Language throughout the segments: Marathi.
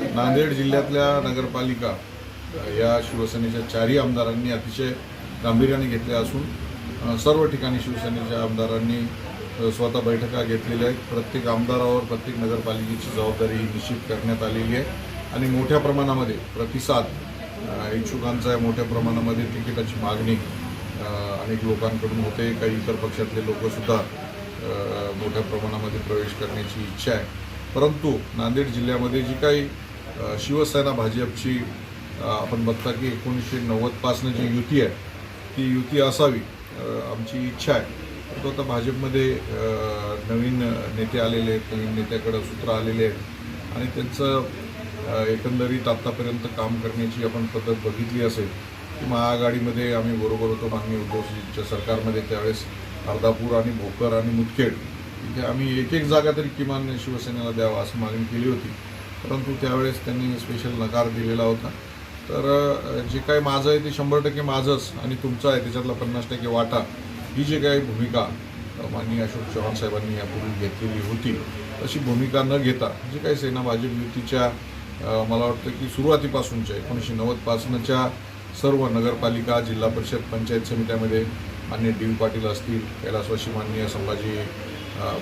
नांदेड जिल्ह्यातल्या नगरपालिका या शिवसेनेच्या चारही आमदारांनी अतिशय गांभीर्याने घेतल्या असून सर्व ठिकाणी शिवसेनेच्या आमदारांनी स्वतः बैठका घेतलेल्या आहेत. प्रत्येक आमदारावर प्रत्येक नगरपालिकेची जबाबदारी ही निश्चित करण्यात आलेली आहे. आणि मोठ्या प्रमाणामध्ये प्रतिसाद इच्छुकांचा आहे मोठ्या प्रमाणामध्ये तिकिटाची मागणी अनेक लोकांकडून होते. काही इतर पक्षातले लोकसुद्धा मोठ्या प्रमाणामध्ये प्रवेश करण्याची इच्छा आहे. परंतु नांदेड जिल्ह्यामध्ये जी काही शिवसेना भाजपची आपण बघता की एकोणीसशे नव्वदपासनं जी युती आहे ती युती असावी आमची इच्छा आहे. तो आता भाजपमध्ये नवीन नेते आलेले आहेत नवीन नेत्याकडं सूत्र आलेले आहेत आणि त्यांचं एकंदरीत आत्तापर्यंत काम करण्याची आपण पद्धत बघितली असेल की महाआघाडीमध्ये आम्ही बरोबर होतो. माननीय उद्धवजींच्या सरकारमध्ये त्यावेळेस अर्धापूर आणि भोकर आणि मुदखेड इथे आम्ही एक एक जागा तरी किमान शिवसेनेला द्यावा असं मागणी केली होती. परंतु त्यावेळेस त्यांनी स्पेशल नकार दिलेला होता. तर जे काही माझं आहे ते शंभर टक्के माझंच आणि तुमचं आहे त्याच्यातला पन्नास टक्के वाटा ही जी काही भूमिका माननीय अशोक चव्हाण साहेबांनी यापूर्वी घेतलेली होती अशी भूमिका न घेता जे काही सेना भाजप युतीच्या मला वाटतं की सुरुवातीपासूनच्या एकोणीसशे नव्वदपासूनच्या सर्व नगरपालिका जिल्हा परिषद पंचायत समित्यामध्ये मान्य डी पाटील असतील कैलासवाशी माननीय संभाजी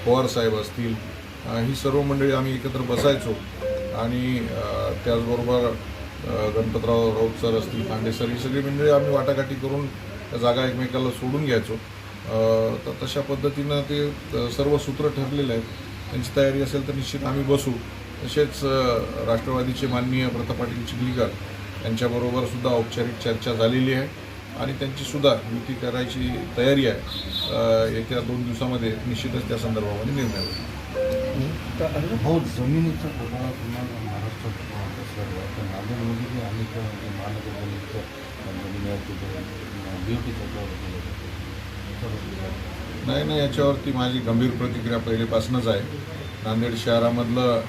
पवार साहेब असतील ही सर्व मंडळी आम्ही एकत्र बसायचो. आणि त्याचबरोबर गणपतराव राऊत सर असतील पांडे सर ही सगळी मंडळी आम्ही वाटाघाटी करून त्या जागा एकमेकाला सोडून घ्यायचो. तर तशा पद्धतीनं ते सर्व सूत्र ठरलेले आहेत. त्यांची तयारी असेल तर निश्चित आम्ही बसू. तसेच राष्ट्रवादीचे माननीय प्रताप पाटील चिखलीकर यांच्याबरोबर सुद्धा औपचारिक चर्चा झालेली आहे. आणि त्यांची सुद्धा युती करायची तयारी आहे. येत्या दोन दिवसामध्ये निश्चितच त्या संदर्भामध्ये निर्णय होईल. हो जमिनीचा घोटाळा पुन्हा महाराष्ट्रात पसरला तर नांदेडमध्ये जे अनेक म्हणजे महानगरपालिकेच्या जमिनी आहेत तिथे बीओटीचा नाही नाही याच्यावरती माझी गंभीर प्रतिक्रिया पहिलेपासूनच आहे. नांदेड शहरामधलं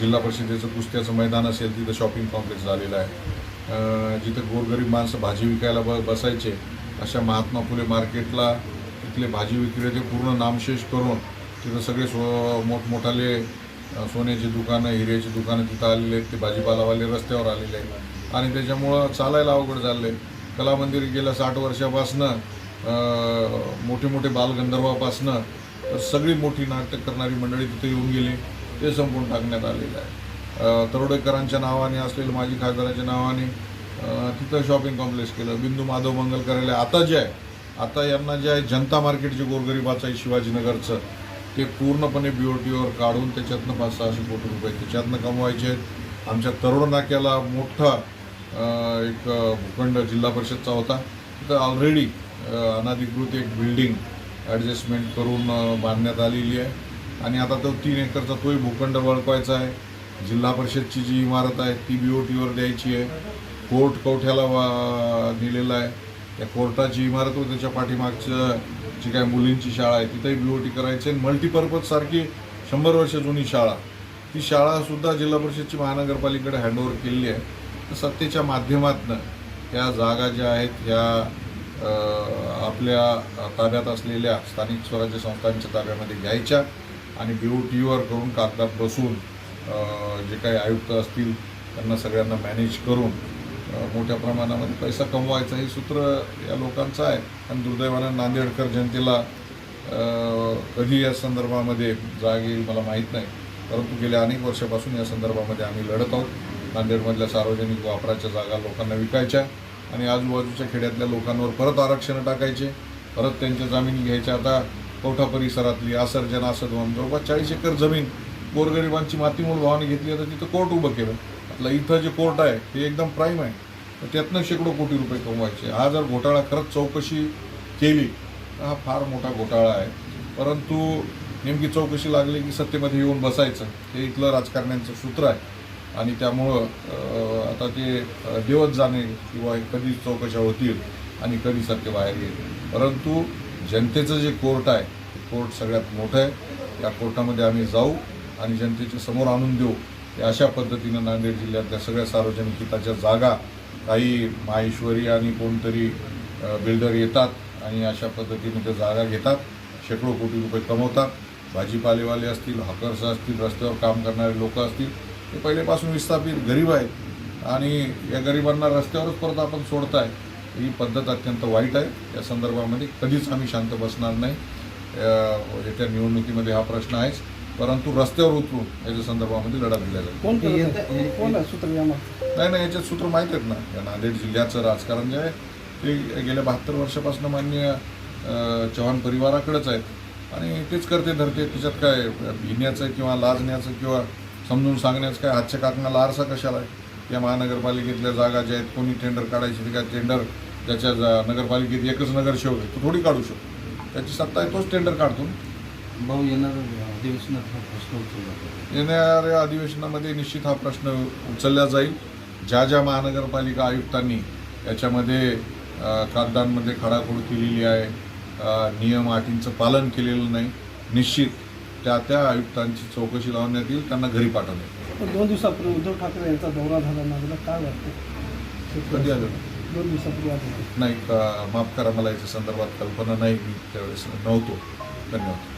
जिल्हा परिषदेचं कुस्त्याचं मैदान असेल तिथं शॉपिंग कॉम्प्लेक्स झालेलं आहे. जिथं गोरगरीब माणसं भाजी विकायला ब बसायचे अशा महात्मा फुले मार्केटला तिथले भाजी विक्रेते पूर्ण नामशेष करून तिथं सगळे सो मोठमोठाले सोन्याची दुकानं हिऱ्याची दुकानं तिथं आलेले आहेत. ते भाजीपालावाले रस्त्यावर आलेले आहेत. आणि त्याच्यामुळं चालायला अवघड झालं आहे कला मंदिर गेल्या साठ वर्षापासनं मोठे मोठे बालगंधर्वापासनं तर सगळी मोठी नाटक करणारी मंडळी तिथे येऊन गेली. ते संपून टाकण्यात आलेलं आहे. तरोडेकरांच्या नावाने असलेलं माजी खासदाराच्या नावाने तिथं शॉपिंग कॉम्प्लेक्स केलं. बिंदू माधव मंगल करायला आता जे आहे आता यांना जे आहे जनता मार्केट जे गोरगरीबाचं आहे शिवाजीनगरचं. ते पूर्णपणे बी ओ टीवर काढून त्याच्यातनं पाच सहाशे कोटी रुपये त्याच्यातनं कमवायचे आहेत. आमच्या तरुण नाक्याला मोठा एक भूखंड जिल्हा परिषदचा होता. तिथं ऑलरेडी अनाधिकृत एक बिल्डिंग ॲडजस्टमेंट करून बांधण्यात आलेली आहे. आणि आता तो तीन एकरचा तोही भूखंड वळकवायचा आहे. जिल्हा परिषदची जी इमारत आहे ती बी ओ टीवर द्यायची आहे. कोर्ट कवठ्याला वा- नेलेलं आहे. त्या कोर्टाची इमारत व त्याच्या पाठीमागचं जी काय मुलींची शाळा आहे तिथंही बी ओ टी करायची आहे मल्टीपर्पज सारखी शंभर वर्ष जुनी शाळा. ती शाळासुद्धा जिल्हा परिषदची महानगरपालिकेकडे हँडओव्हर केलेली आहे. तर सत्तेच्या माध्यमातनं ह्या जागा ज्या आहेत ह्या आपल्या ताब्यात असलेल्या स्थानिक स्वराज्य संस्थांच्या ताब्यामध्ये घ्यायच्या आणि बी ओ टीवर करून कागदात बसून जे काही आयुक्त असतील त्यांना सगळ्यांना मॅनेज करून मोठ्या प्रमाणामध्ये पैसा कमवायचा हे सूत्र या लोकांचं आहे. आणि दुर्दैवानं नांदेडकर जनतेला कधी या संदर्भामध्ये जाग येईल मला माहीत नाही. परंतु गेल्या अनेक वर्षापासून या संदर्भामध्ये आम्ही लढत आहोत. नांदेडमधल्या सार्वजनिक वापराच्या जागा लोकांना विकायच्या आणि आजूबाजूच्या खेड्यातल्या लोकांवर परत आरक्षण टाकायचे परत त्यांच्या जमीन घ्यायच्या. आता कवठा परिसरातली आसर्जन आसदवन जवळपास चाळीस एकर जमीन गोरगरिबांची मातीमूळ भावाने घेतली तर तिथं कोर्ट उभं केलं. आपलं इथं जे कोर्ट आहे ते एकदम प्राईम आहे. त्यातनं शेकडो कोटी रुपये कमवायचे. हा जर घोटाळा खरंच चौकशी केली तर हा फार मोठा घोटाळा आहे. परंतु नेमकी चौकशी लागली की सत्तेमध्ये येऊन बसायचं हे इथलं राजकारण्यांचं सूत्र आहे. आणि त्यामुळं आता ते दिवस जाणे किंवा कधी चौकशा होतील आणि कधी सत्य बाहेर येईल. परंतु जनतेचं जे कोर्ट आहे ते कोर्ट सगळ्यात मोठं आहे. या कोर्टामध्ये आम्ही जाऊ आणि जनतेच्या समोर आणून देऊ. अशा पद्धतीनं नांदेड जिल्ह्यातल्या सगळ्या सार्वजनिक हिताच्या जागा काही माहेश्वरी आणि कोणतरी बिल्डर येतात आणि अशा पद्धतीने त्या जागा घेतात. शेकडो कोटी रुपये कमवतात. भाजीपालेवाले असतील हॉकर्स असतील रस्त्यावर काम करणारे लोक असतील ते पहिलेपासून विस्थापित गरीब आहेत. आणि या गरिबांना रस्त्यावरच परत आपण सोडताय. ही पद्धत अत्यंत वाईट आहे. या संदर्भामध्ये कधीच आम्ही शांत बसणार नाही. येत्या निवडणुकीमध्ये हा प्रश्न आहेच. परंतु रस्त्यावर उतरून याच्या संदर्भामध्ये लढा दिला जाईल? हे- नाही नाही याच्यात सूत्र माहीत आहेत ना. या नांदेड जिल्ह्याचं राजकारण जे आहे ते गेल्या बहात्तर वर्षापासून मान्य चव्हाण परिवाराकडेच आहेत आणि तेच करते धरते. त्याच्यात काय भिण्याचं किंवा लाजण्याचं किंवा समजून सांगण्याचं काय? हातच्या काकणाला आरसा कशाला आहे? या महानगरपालिकेतल्या जागा ज्या आहेत कोणी टेंडर काढायची ते काय टेंडर ज्याच्या जा- नगरपालिकेत एकच नगरसेवक आहे तो थोडी काढू शकतो. त्याची सत्ता आहे तोच टेंडर काढतो. भाऊ येणार अधिवेशनात हा प्रश्न उचलला जातो. येणाऱ्या अधिवेशनामध्ये निश्चित हा प्रश्न उचलला जाईल. ज्या ज्या महानगरपालिका आयुक्तांनी याच्यामध्ये अ, कागदांमध्ये खडाखोड केलेली आहे अ, नियम अटींचं पालन केलेलं नाही निश्चित त्या त्या आयुक्तांची चौकशी लावण्यात येईल त्यांना घरी पाठवण्यात पण दोन दिवसापूर्वी उद्धव ठाकरे यांचा दौरा झाला नागला काय वाटतं? येईल कधी आलं? दोन दिवसापूर्वी. नाही माफ करा मला याच्या संदर्भात कल्पना नाही मी त्यावेळेस नव्हतो. धन्यवाद.